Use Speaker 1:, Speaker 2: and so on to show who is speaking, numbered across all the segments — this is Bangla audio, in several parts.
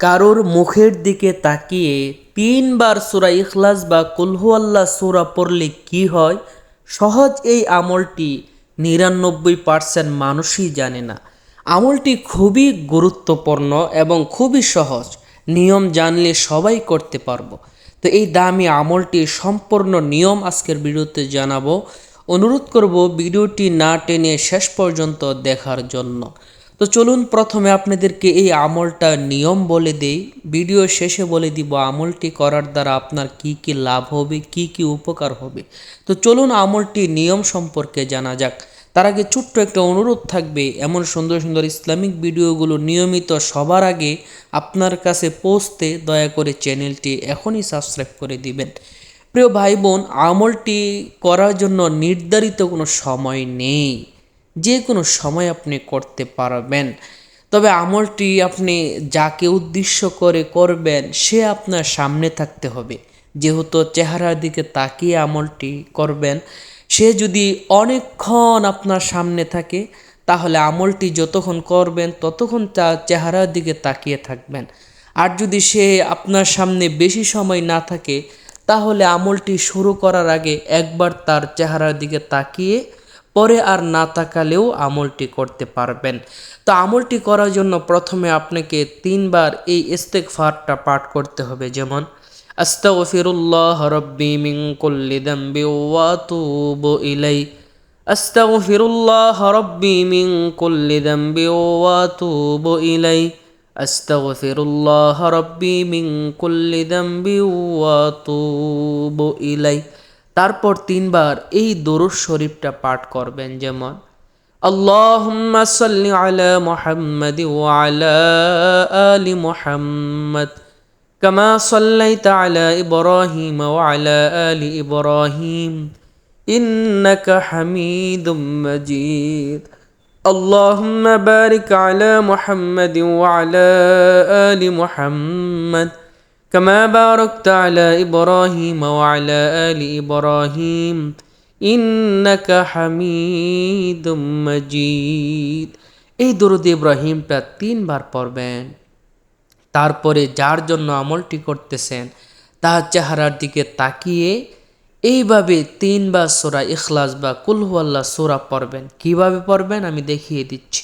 Speaker 1: কারোর মুখের দিকে তাকিয়ে তিনবার সুরা ইখলাস বা কুলহু আল্লাহ সুরা পড়লে কি হয়? সহজ এই আমলটি নিরানব্বই পার্সেন্ট মানুষই জানে না। আমলটি খুবই গুরুত্বপূর্ণ এবং খুবই সহজ। নিয়ম জানলে সবাই করতে পারব। তো এই দামি আমলটি সম্পূর্ণ নিয়ম আজকের ভিডিওতে জানাব। অনুরোধ করব ভিডিওটি না টেনে শেষ পর্যন্ত দেখার জন্য। তো চলুন প্রথমে আপনাদেরকে এই আমলটা নিয়ম বলে দেই। ভিডিও শেষে বলে দিব আমলটি করার দ্বারা আপনার কি কি লাভ হবে, কি কি উপকার হবে। তো চলুন আমলটি নিয়ম সম্পর্কে জানা যাক। তার আগে ছোট্ট একটা অনুরোধ থাকবে, এমন সুন্দর সুন্দর ইসলামিক ভিডিওগুলো নিয়মিত সবার আগে আপনার কাছে পৌঁছতে দয়া করে চ্যানেলটি এখনই সাবস্ক্রাইব করে দিবেন। প্রিয় ভাই বোন, আমলটি করার জন্য নির্ধারিত কোনো সময় নেই। যে কোনো সময় আপনি করতে পারবেন। তবে আমলটি আপনি যাকে উদ্দেশ্য করে করবেন, সে আপনার সামনে থাকতে হবে। যেহেতু চেহারার দিকে তাকিয়ে আমলটি করবেন, সে যদি অনেকক্ষণ আপনার সামনে থাকে, তাহলে আমলটি যতক্ষণ করবেন, ততক্ষণ তার চেহারার দিকে তাকিয়ে থাকবেন। আর যদি সে আপনার সামনে বেশি সময় না থাকে, তাহলে আমলটি শুরু করার আগে একবার তার চেহারার দিকে তাকিয়ে পরে আর না তাকালেও আমলটি করতে পারবেন। তো আমলটি করার জন্য প্রথমে আপনাকে তিনবার এই ইস্তেকফারটা পাঠ করতে হবে। যেমন, আস্তাগফিরুল্লাহ রব্বি মিন কুল্লি দামবি ওয়া আতুবু ইলাই আস্তাগফিরুল্লাহ রব্বি মিন কুল্লি দামবি ওয়া আতুবু ইলাই আস্তাগফিরুল্লাহ রব্বি মিন কুল্লি দামবি ওয়া আতুবু ইলাই তারপর তিনবার এই দরুদ শরীফটা পাঠ করবেন যেমন اللهم صل على محمد وعلى آل محمد كما صليت على إبراهيم وعلى آل إبراهيم إنك حميد مجيد اللهم بارك على محمد وعلى آل محمد كما باركت على إبراهيم وعلى آل إبراهيم إنك حميد مجيد এই দরুদ ইব্রাহিমটা তিনবার পড়বেন তারপরে যার জন্য আমলটি করতেছেন তার চেহারার দিকে তাকিয়ে এইভাবে তিনবার সোরা ইখলাস বা কুলহু আল্লাহ সোরা পড়বেন কিভাবে পড়বেন আমি দেখিয়ে দিচ্ছি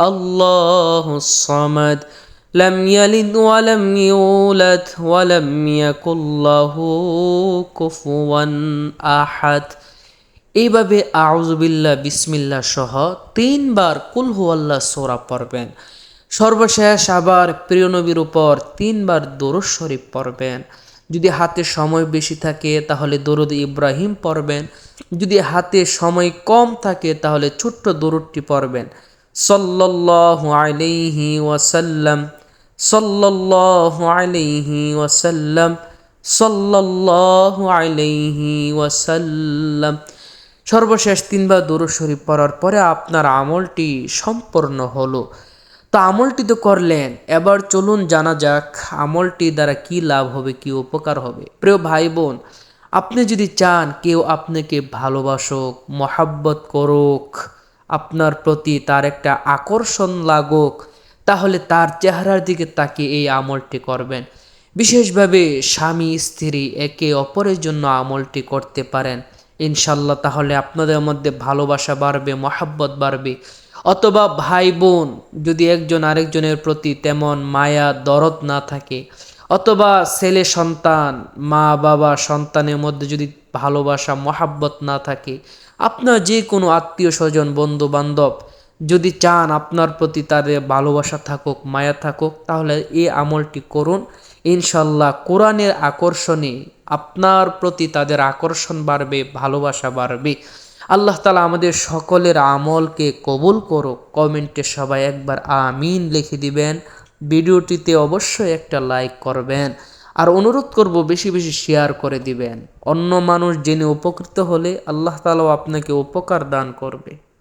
Speaker 1: الله الصمد لم يلد ولم يولد ولم يكن له كفوا أحد এইভাবে আউজবিল্লা বিসমিল্লা সহ তিনবার কুলহু আল্লাহ সোরা পড়বেন সর্বশেষ আবার প্রিয় নবীর উপর তিনবার দরুদ শরীফ পড়বেন যদি হাতে সময় বেশি থাকে তাহলে দরুদ ইব্রাহিম পড়বেন যদি হাতে সময় কম থাকে তাহলে ছোট্ট দরুদটি পড়বেন সল্লাল্লাহু আলাইহি ওয়াসাল্লাম, সল্লাল্লাহু আলাইহি ওয়াসাল্লাম, সল্লাল্লাহু আলাইহি ওয়াসাল্লাম। সর্বশেষ তিনবার দরুদ শরীফ পড়ার পরে আপনার আমলটি সম্পূর্ণ হলো। তো আমলটি তো করলেন, এবার চলুন জানা যাক আমলটি দ্বারা কি লাভ হবে, কি উপকার হবে। প্রিয় ভাই বোন আপনি যদি চান কেউ আপনাকে ভালোবাসুক, মহাব্বত করুক আপনার প্রতি তার একটা আকর্ষণ লাগুক, তাহলে তার চেহারার দিকে তাকিয়ে এই আমলটি করবেন। বিশেষভাবে স্বামী, স্ত্রী একে অপরের জন্য আমলটি করতে পারেন। ইনশাল্লাহ তাহলে আপনাদের মধ্যে ভালোবাসা বাড়বে, মহাব্বত বাড়বে। অথবা ভাই বোন, যদি একজন আরেকজনের প্রতি তেমন মায়া, দরদ না থাকে, অথবা ছেলে সন্তান, মা, বাবা সন্তানের মধ্যে যদি ভালোবাসা, মহাব্বত না থাকে আপনার যে কোনো আত্মীয় স্বজন বন্ধু বান্ধব যদি চান আপনার প্রতি তাদের ভালোবাসা থাকুক, মায়া থাকুক, তাহলে এই আমলটি করুন। ইনশাল্লাহ কোরআনের আকর্ষণে আপনার প্রতি তাদের আকর্ষণ বাড়বে, ভালোবাসা বাড়বে। আল্লাহ তালা আমাদের সকলের আমলকে কবুল করুক। কমেন্টে সবাই একবার আমিন লিখে দিবেন। ভিডিওটিতে অবশ্যই একটা লাইক করবেন। আর অনুরোধ করব বেশি বেশি শেয়ার করে দিবেন। অন্য মানুষ জেনে উপকৃত হলে আল্লাহ তালাও আপনাকে উপকার দান করবে।